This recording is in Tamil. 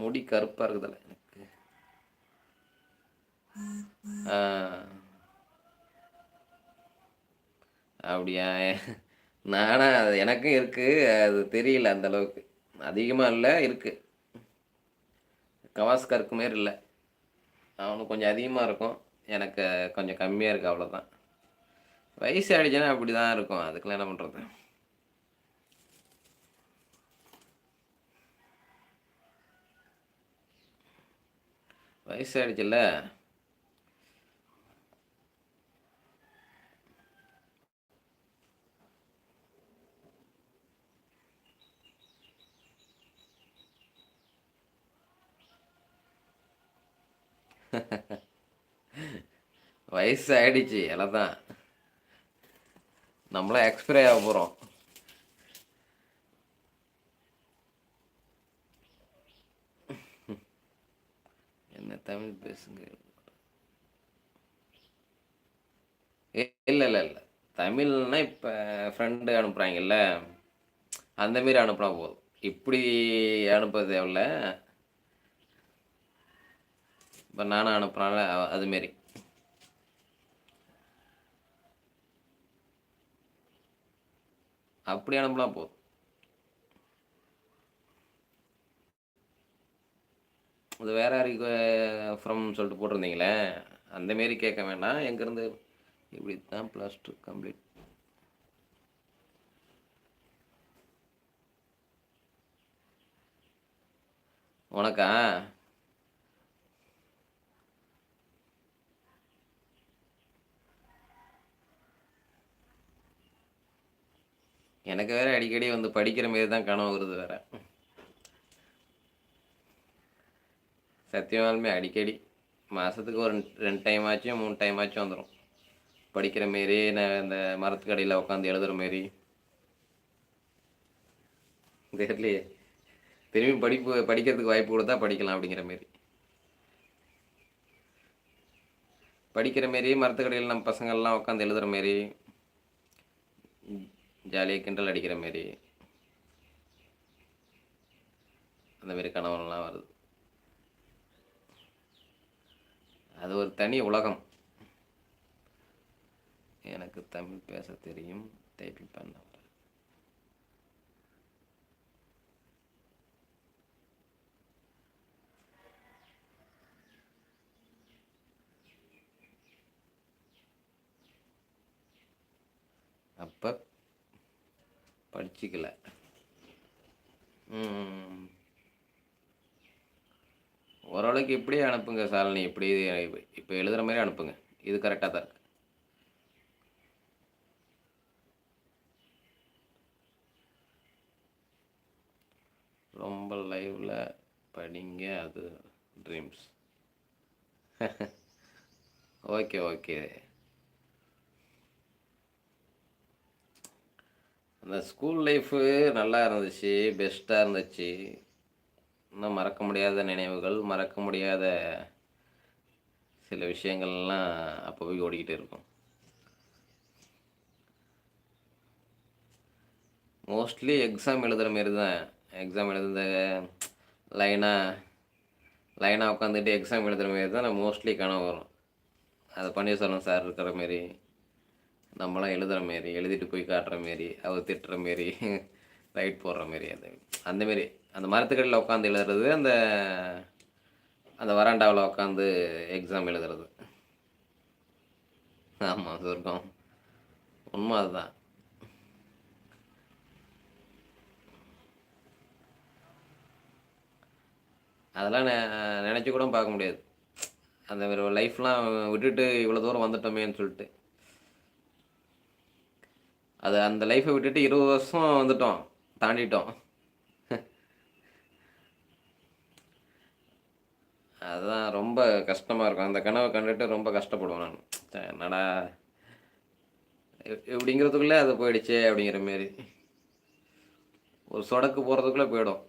முடி கருப்பாக இருக்குதுல்ல எனக்கு. அப்படியா? நானா அது எனக்கும் இருக்குது அது தெரியல அந்த அளவுக்கு. அதிகமாக இல்லை இருக்குது கவாஸ்கருக்கு மாரி இல்லை. அவனுக்கு கொஞ்சம் அதிகமாக இருக்கும். எனக்கு கொஞ்சம் கம்மியாக இருக்குது அவ்வளோதான் வயசு ஆகிடுச்சுன்னா அப்படி தான் இருக்கும். அதுக்கெல்லாம் என்ன பண்ணுறது வயசு ஆயிடுச்சுல்ல வயசு ஆயிடுச்சு தான் நம்மளாம் எக்ஸ்பைரி ஆக போகிறோம் என்ன தமிழ் பேசுங்க. இல்லை இல்லை இல்லை. தமிழ்னா இப்போ ஃப்ரெண்டு அனுப்புகிறாங்கல்ல அந்த மாரி அனுப்புனா போதும். இப்படி அனுப்ப தேவையில்ல. இப்போ நானும் அனுப்புகிறேன்ல அதுமாரி அப்படி அனுப்புனா போதும். அது வேற யாருக்கு ஃப்ரம் சொல்லிட்டு போட்டிருந்தீங்களே அந்த மாரி கேட்க வேண்டாம். எங்கேருந்து இப்படி தான் ப்ளஸ் டூ கம்ப்ளீட் உனக்கா? எனக்கு வேற அடிக்கடி வந்து படிக்கிற மாரி தான் கனவு வருது வேற. சத்தியமாலுமே அடிக்கடி மாதத்துக்கு ஒரு ரெண்டு டைம் ஆச்சும் மூணு டைம் ஆச்சும் வந்துடும் படிக்கிற மாரி நான் இந்த மரத்துக்கடையில் உட்காந்து எழுதுகிற மாரி தெரியலையே திரும்பி படிப்பு படிக்கிறதுக்கு வாய்ப்பு கொடுத்தா படிக்கலாம் அப்படிங்கிற மாரி படிக்கிற மாரி மரத்துக்கடையில் நம்ம பசங்கள்லாம் உட்காந்து எழுதுகிற மாரி ஜாலியாக கிண்டல் அடிக்கிற மாரி அந்த மாரி கனவுலாம் வருது அது ஒரு தனி உலகம். எனக்கு தமிழ் பேச தெரியும் டைப்பிங் பண்ண அப்போ படிச்சிக்கல. ம். ஓரளவுக்கு இப்படியே அனுப்புங்க சாலினி இப்படி இப்போ எழுதுகிற மாதிரி அனுப்புங்க. இது கரெக்டாக தான் ரொம்ப லைவில் படிங்க அது ட்ரீம்ஸ் ஓகே ஓகே அந்த ஸ்கூல் லைஃபு நல்லா இருந்துச்சு பெஸ்ட்டாக இருந்துச்சு. இன்னும் மறக்க முடியாத நினைவுகள் மறக்க முடியாத சில விஷயங்கள்லாம் அப்போவே ஓடிக்கிட்டு இருக்கும். மோஸ்ட்லி எக்ஸாம் எழுதுகிற மாரி தான். எக்ஸாம் எழுதுந்த லைனாக லைனாக உட்காந்துட்டு எக்ஸாம் எழுதுகிற மாரி தான் நான் மோஸ்ட்லி கனவு வரும். அது பன்னீர்செல்வம் சார் இருக்கிற மாரி நம்மளாம் எழுதுகிற மாரி எழுதிட்டு போய் காட்டுற மாரி அவர் திட்டுற மாரி லைட் போடுற மாரி அந்த அந்த மாரி. அந்த மரத்துக்கடியில் உட்காந்து எழுதுறது அந்த அந்த வராண்டாவில் உட்காந்து எக்ஸாம் எழுதுறது. ஆமாம் சொர்க்கம். உண்மை அதுதான். அதெல்லாம் நெ- கூட பார்க்க முடியாது. அந்த ஒரு லைஃப்லாம் விட்டுட்டு இவ்வளோ தூரம் வந்துட்டோமேன்னு சொல்லிட்டு. அது அந்த லைஃப்பை விட்டுட்டு இருபது வருஷம் வந்துட்டோம். தாண்டிட்டோம். அதுதான் ரொம்ப கஷ்டமாக இருக்கும். அந்த கனவை கண்டுட்டு ரொம்ப கஷ்டப்படுவேன் நான். என்னடா? எப்படிங்கிறதுக்குள்ளே இப்படிங்கிறதுக்குள்ளே அது போயிடுச்சே அப்படிங்கிற மாரி. ஒரு சொடக்கு போகிறதுக்குள்ளே போயிடும்.